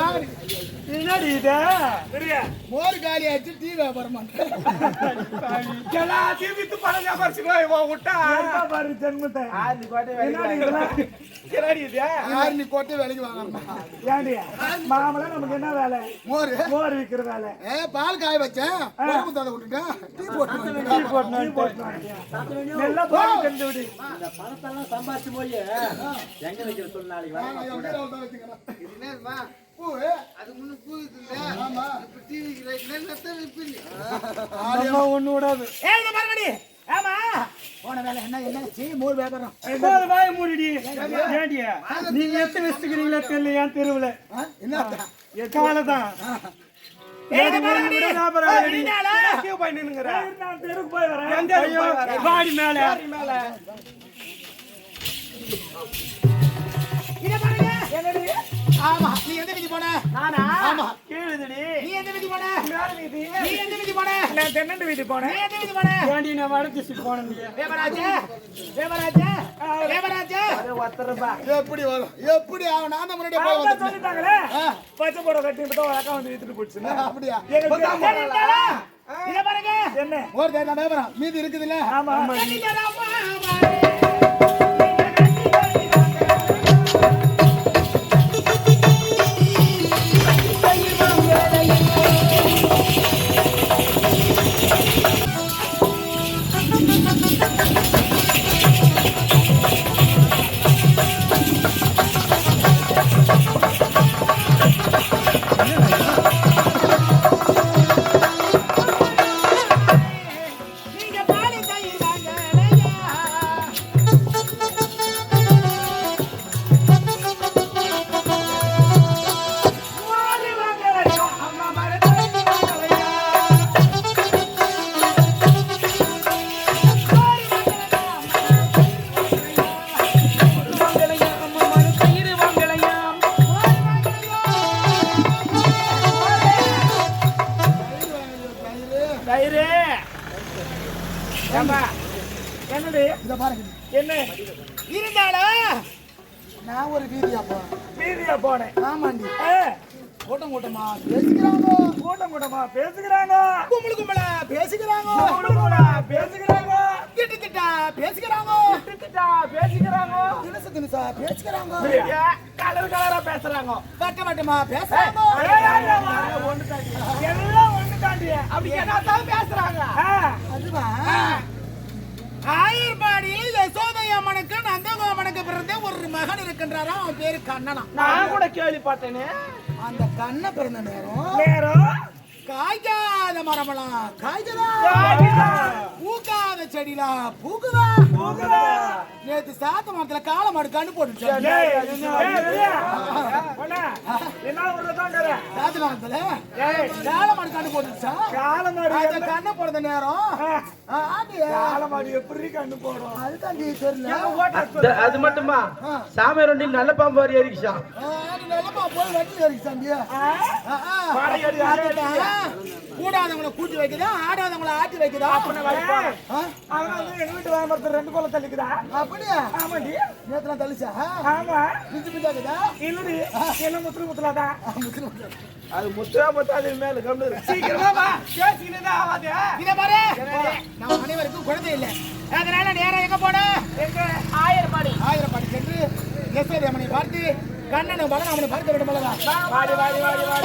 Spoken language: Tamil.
வாங்குறீங்க. என்னடி இது? இரு. மோர் காலி ஆச்சு டீ வியாபாரம் எல்லாத்தையும் வித்து பணம் சம்பாரிச்சுக்கோ, இவன் விட்டா. என்னடி கோட்டை வேலைக்கு ஏண்டி? மாமலா நமக்கு என்ன வேலை? மோர். மோர் விக்கிற வேலை. ஏ பால் காய வச்சேன். உடம்பு தலை விட்டுட்டேன் டீ போட்டு டீ போட்டு டீ போட்டு? நல்லா விடு. பணத்தெல்லாம் சம்பாதிச்சு போய் எங்க வைக்கிற பூ அது முன்ன பூ இருக்குல்ல ஆமா. இப்ப டிவிக்கு என்னத்த விப்பீங்க நம்ம ஒண்ணு விடாது. ஆமா. போன வேலை என்ன என்னாச்சு மூணு வியாபாரம் போது வாய மூடிடி. ஏண்டி? நீங்க எத்தனை வச்சுக்கிறீங்களா தெரியல என் தெருவுல என்ன காலதான். ஏடி ஒண்ணு விட வியாபாரம் நீ எந்த வீதி போன? மேல வீதி. நீ எந்த வீதி போன? நான் தென்னண்டு வீதி நீ போனேன் எந்த வீதி போன? ஏண்டி நான் வடக்கு சீட் போனேன் தேவராஜ தேவராஜ தேவராஜ எப்படி வரும்? எப்படி? அவன் நான் தான் முன்னாடியே போய் சொல்லிட்டாங்களே? பச்சை புடவை கட்டி விட்டு ஒரு அக்கா வந்து அப்படியா? இத பாருங்க. என்ன? மோர் தேவை வியாபாரம் மீதி இருக்குதுல்ல? ஆமா. ஏம்பா என்னடி இத பாருங்க. என்ன? இருந்தாலும் நான் ஒரு வீதியா போ வீதியா போனேன். ஆமாண்டி. கூட்டம் கூட்டமா பேசிக்கிறாங்க. கூட்டம் கூட்டமா பேசுகிறாங்க. கும்பல கும்பல பேசிக்கிறாங்க. கும்பலா பேசுகிறாங்க. திட்டு திட்டா பேசிக்கிறாங்க. திட்டுட்டா பேசுகிறாங்க தினசு தினசா பேசிக்கிறாங்க. ஏ, கலர் கலரா பேசுறாங்க. வட்ட வட்டமா பேசுறாங்க. எல்லாம் அப்படி என்னத்தான் பேசுறாங்க. அதுவா? ஆயர்பாடியில் யசோதை அம்மனுக்கு நந்தகோமனுக்கு பிறந்த ஒரு மகன் இருக்கின்றாராம். அவன் பேரு கண்ணனா. நான் கூட கேள்விப்பட்டேனே அந்த கண்ணை பிறந்த நேரம்? நேரம்? காய்க்காத மரமெல்லாம் காய்க்குதா காய்க்குதா. பூக்காத செடிலாம் பூக்குதா? பூக்குதா. நேத்து சாத்த மரத்துல காளை மாடு கண்ணு போட்டுச்சு ஏய், ஏய், வெளியா? அண்ணா, என்ன ஊர்லதாங்கற? சாத்த மரத்துல ஏய், காளை மாடு கண்ணு போட்டுச்சா என்ன? கண்ணை போடுற நேரம் அது மட்டுமா? சாமி ரெண்டு நல்ல பாம்பு அடி, அடி. கூடாதவங்களை கூட்டி வைக்குதா? ஆடாதவங்களை ஆட்டி வைக்குதா? எங்க வீட்டு வாமரத்துல ரெண்டு கோல தள்ளிக்குதா? அப்படியா? ஆமாடி நேத்து நான் தள்ளிச்சா? ஆமா. பிஞ்சு பிஞ்சாக்குதா இல்லடி என்ன முத்துரு முத்துலாதா? அது முத்தா முத்தாது மேல கம்னு இருக்கு. சீக்கிரமா வா. பேசிக்கிட்டே ஆகாதே. இத பாரு. நம்ம அனைவருக்கும் குழந்தை இல்லை. அதனால நேரம் எங்க எங்க? ஆயிரப்பாடி ஆயிரப்பாடி சென்று யசோதை அம்மனை பார்த்து கண்ணனை பலன் அவனை பார்க்க வேண்டும் அல்லவா? வாடி வாடி வாடி வாடி.